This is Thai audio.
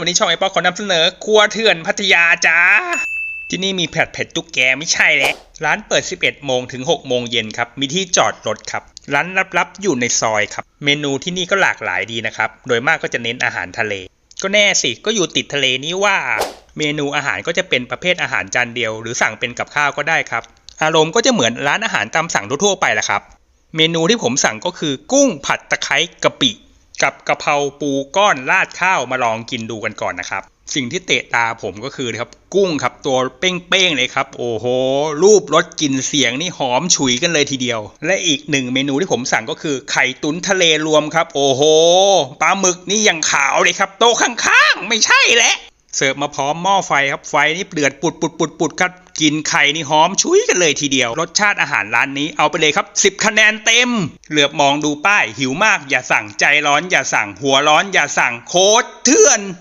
วันนี้ช่องไอปอขอนำเสนอครัวเถื่อนพัทยาจ้า ที่นี่มีแผดเผ็ดตุ๊กแกไม่ใช่แหละ ร้านเปิด 11 โมงถึง 6 โมงเย็นครับ มีที่จอดรถครับ ร้านลับๆอยู่ในซอยครับ เมนูที่นี่ก็หลากหลายดีนะครับ โดยมากก็จะเน้นอาหารทะเล ก็แน่สิ ก็อยู่ติดทะเลนี่ว่า เมนูอาหารก็จะเป็นประเภทอาหารจานเดียว หรือสั่งเป็นกับข้าวก็ได้ครับ อารมณ์ก็จะเหมือนร้านอาหารตามสั่งทั่วๆไปแหละครับ เมนูที่ผมสั่งก็คือกุ้งผัดตะไคร้กะปิ กับกะเพราปูก้อนราดข้าวมาลองกินดูกันก่อนนะครับ สิ่งที่เตะตาผมก็คือนะครับ กุ้งครับตัวเป้งๆเลยครับ โอ้โห รูปรสกลิ่นเสียงนี่หอมฉุยกันเลยทีเดียว และอีกหนึ่งเมนูที่ผมสั่งก็คือไข่ตุ๋นทะเลรวมครับ โอ้โหปลาหมึกนี่ยังขาวเลยครับ โตข้างๆ ไม่ใช่แหละ เสิร์ฟมาพร้อมหม้อไฟครับไฟนี่เดือดปุดปุดปุดปุดครับกินไข่นี่หอมชุยกันเลยทีเดียว รสชาติอาหารร้านนี้เอาไปเลยครับ 10 คะแนนเต็ม เหลือบมองดูป้ายหิวมากอย่าสั่งใจร้อนอย่าสั่ง หัวร้อนอย่าสั่งโคตรเถื่อน